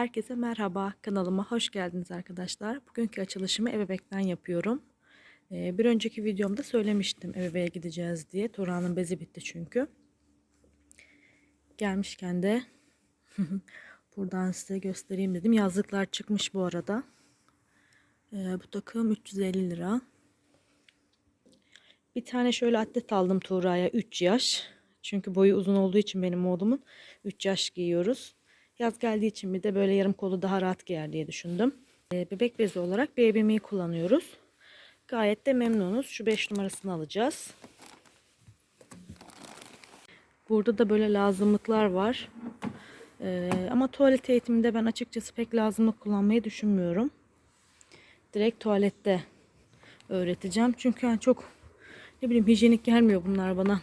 Herkese merhaba, kanalıma hoş geldiniz arkadaşlar. Bugünkü açılışımı ebebekten yapıyorum. Ee, bir önceki videomda söylemiştim ebeveğe gideceğiz diye. Turan'ın bezi bitti çünkü. Gelmişken de buradan size göstereyim dedim. Yazlıklar çıkmış bu arada. Ee, bu takım 350 lira. Bir tane şöyle atlet aldım Tuğra'ya 3 yaş. Çünkü boyu uzun olduğu için benim oğlumun 3 yaş giyiyoruz. Yaz geldiği için bir de böyle yarım kolu daha rahat giyer diye düşündüm. Ee, bebek bezi olarak Me kullanıyoruz. Gayet de memnunuz. Şu 5 numarasını alacağız. Burada da böyle lazımlıklar var. Ee, ama tuvalet eğitiminde ben açıkçası pek lazımlık kullanmayı düşünmüyorum. Direkt tuvalette öğreteceğim. Çünkü yani çok ne bileyim hijyenik gelmiyor bunlar bana.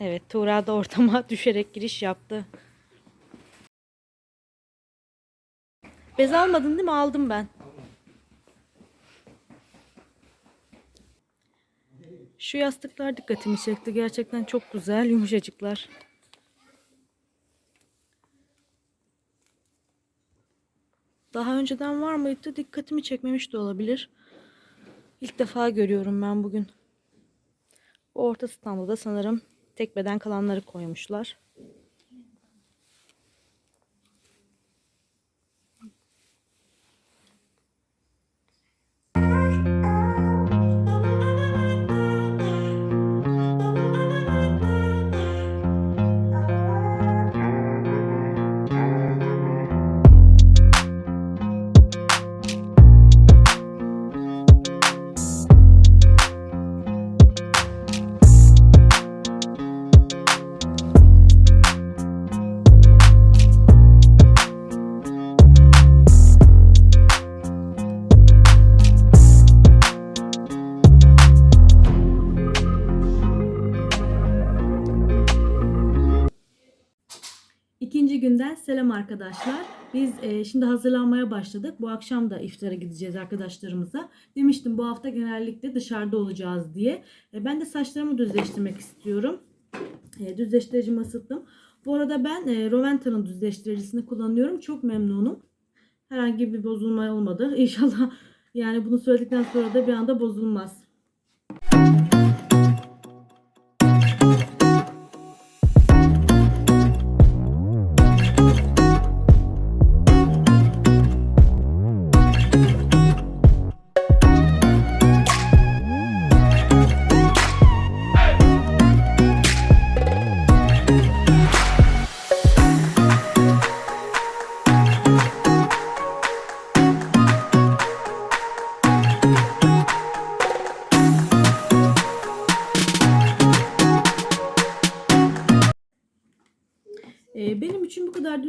Evet Tuğra da ortama düşerek giriş yaptı. Bez almadın değil mi? Aldım ben. Şu yastıklar dikkatimi çekti. Gerçekten çok güzel, yumuşacıklar. Daha önceden var mıydı? Dikkatimi çekmemiş de olabilir. İlk defa görüyorum ben bugün. Bu orta standa da sanırım tek beden kalanları koymuşlar. Selam arkadaşlar. Biz e, şimdi hazırlanmaya başladık. Bu akşam da iftara gideceğiz arkadaşlarımıza. Demiştim bu hafta genellikle dışarıda olacağız diye. E, ben de saçlarımı düzleştirmek istiyorum. E, düzleştiricimi ısıttım. Bu arada ben e, Roventa'nın düzleştiricisini kullanıyorum. Çok memnunum. Herhangi bir bozulma olmadı. İnşallah yani bunu söyledikten sonra da bir anda bozulmaz.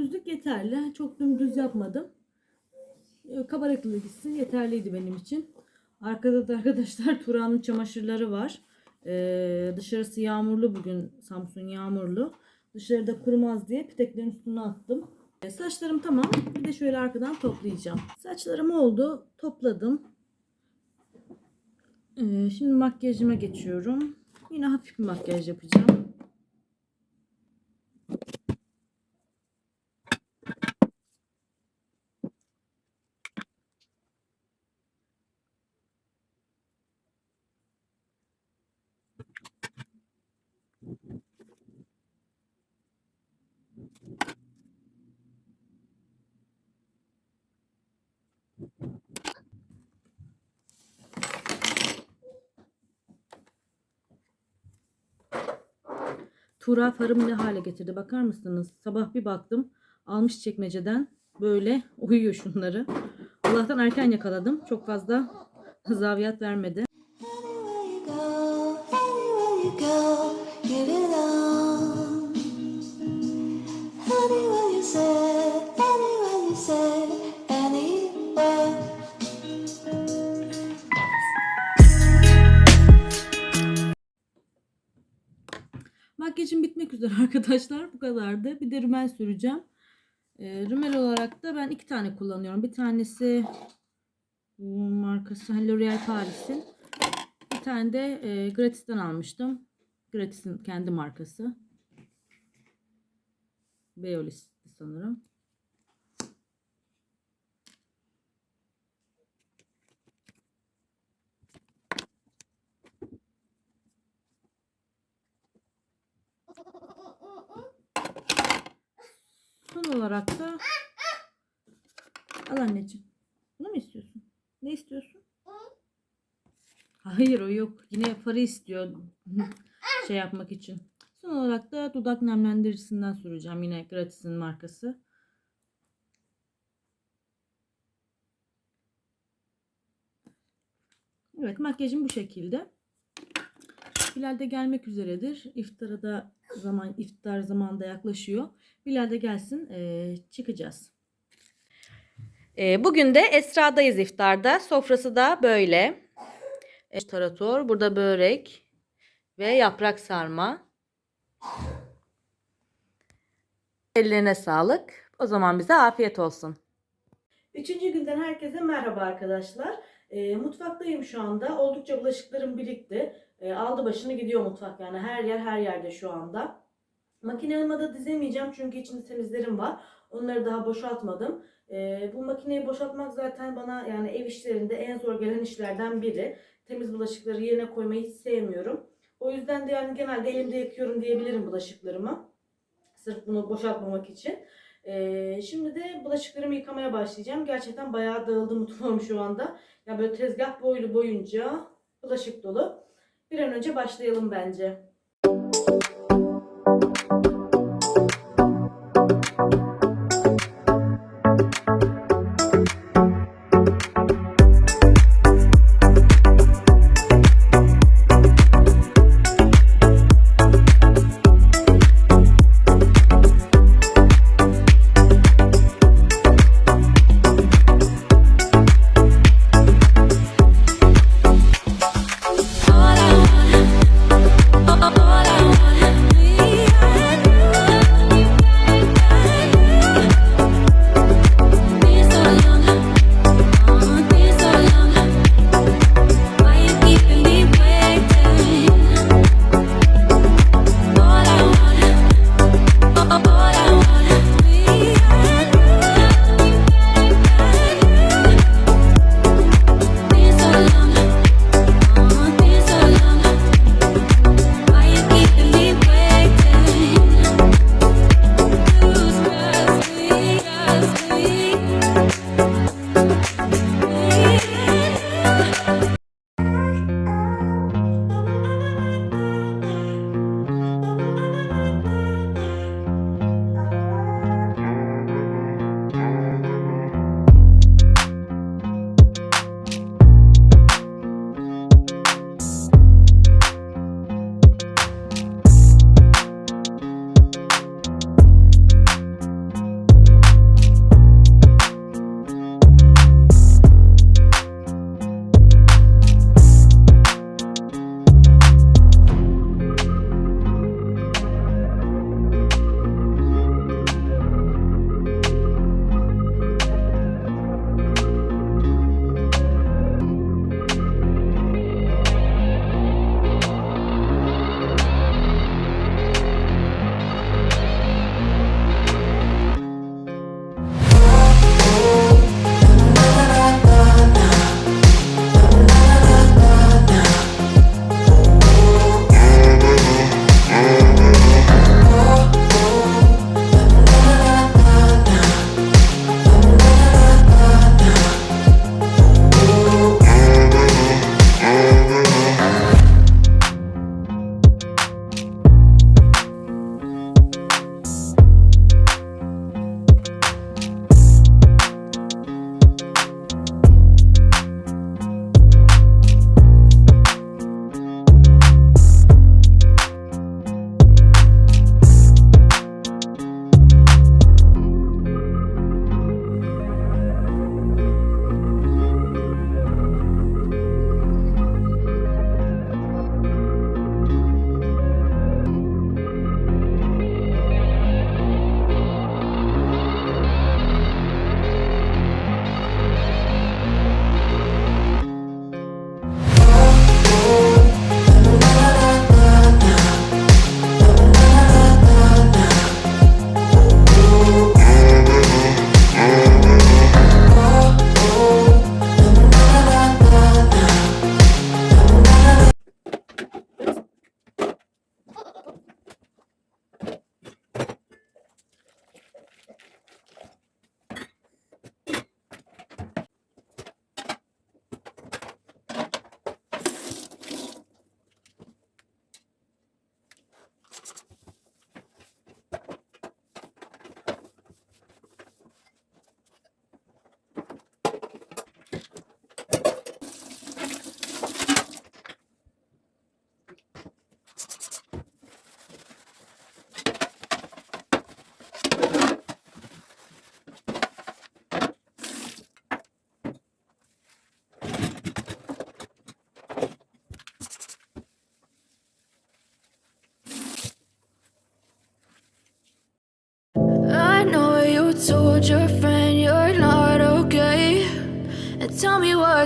Düzlük yeterli. Çok dümdüz yapmadım. Ee, Kabaraklı gitsin yeterliydi benim için. Arkada da arkadaşlar Turan'ın çamaşırları var. Ee, dışarısı yağmurlu bugün. Samsun yağmurlu. Dışarıda kurumaz diye piteklerin üstüne attım. Ee, saçlarım tamam. Bir de şöyle arkadan toplayacağım. Saçlarım oldu. Topladım. Ee, şimdi makyajıma geçiyorum. Yine hafif bir makyaj yapacağım. Tuğra farımı ne hale getirdi bakar mısınız? Sabah bir baktım almış çekmeceden böyle uyuyor şunları. Allah'tan erken yakaladım. Çok fazla zaviyat vermedi. Makyajım bitmek üzere arkadaşlar. Bu kadardı. Bir de rümel süreceğim. Ee, rümel olarak da ben iki tane kullanıyorum. Bir tanesi bu markası L'Oreal Paris'in. Bir tane de e, Gratis'ten almıştım. Gratis'in kendi markası. Beolis sanırım. Olarak da al anneciğim. Bunu mu istiyorsun? Ne istiyorsun? Hayır o yok. Yine farı istiyor şey yapmak için. Son olarak da dudak nemlendiricisinden süreceğim. Yine Gratis'in markası. Evet makyajım bu şekilde. Bilal de gelmek üzeredir. İftara da zaman iftar zamanında yaklaşıyor. Bilal de gelsin eee, çıkacağız. Ee, bugün de Esra'dayız iftarda. Sofrası da böyle. E, Tarator, burada börek ve yaprak sarma. Ellerine sağlık. O zaman bize afiyet olsun. Üçüncü günden herkese merhaba arkadaşlar. Ee, mutfaktayım şu anda. Oldukça bulaşıklarım birikti. Ee, aldı başını gidiyor mutfak yani her yer her yerde şu anda. Makinelime de dizemeyeceğim çünkü içinde temizlerim var. Onları daha boşaltmadım. Ee, bu makineyi boşaltmak zaten bana yani ev işlerinde en zor gelen işlerden biri. Temiz bulaşıkları yerine koymayı hiç sevmiyorum. O yüzden de yani genelde elimde yakıyorum diyebilirim bulaşıklarımı. Sırf bunu boşaltmamak için. Ee, şimdi de bulaşıklarımı yıkamaya başlayacağım. Gerçekten bayağı dağıldı mutfağım şu anda. Ya böyle tezgah boylu boyunca bulaşık dolu. Bir an önce başlayalım bence.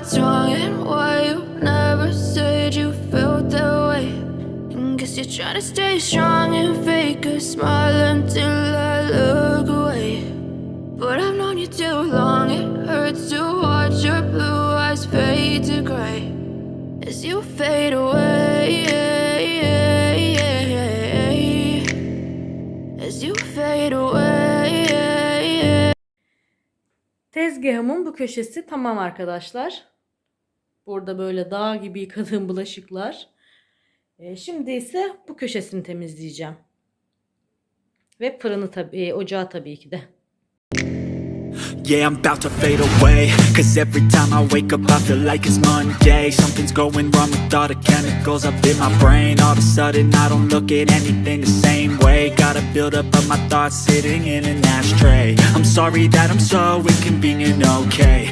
What's wrong and why you never said you felt that way. And you're trying to stay strong and fake a smile until I look away. But I've known you too long, it hurts to watch your blue eyes fade to gray as you fade away. As you fade away. Tezgahımın bu köşesi tamam arkadaşlar. Burada böyle dağ gibi yıkadığım bulaşıklar. Ee, şimdi ise bu köşesini temizleyeceğim. Ve fırını tabii, ocağı tabii ki de. Yeah, I'm about to fade away Cause every time I wake up I feel like it's Monday Something's going wrong with all the chemicals up in my brain All of a sudden I don't look at anything the same way Got a build up of my thoughts sitting in an ashtray I'm sorry that I'm so inconvenient, okay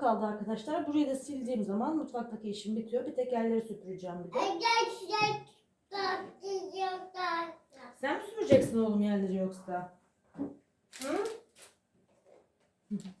Kaldı arkadaşlar. Burayı da sildiğim zaman mutfaktaki işim bitiyor. Bir tek yerleri süpüreceğim bir de. Sen mi süpüreceksin oğlum yerleri yoksa? Hı?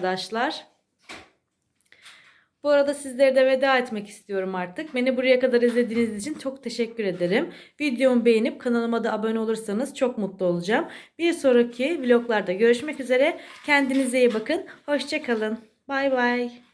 arkadaşlar. Bu arada sizlere de veda etmek istiyorum artık. Beni buraya kadar izlediğiniz için çok teşekkür ederim. Videomu beğenip kanalıma da abone olursanız çok mutlu olacağım. Bir sonraki vloglarda görüşmek üzere. Kendinize iyi bakın. Hoşçakalın. Bay bay.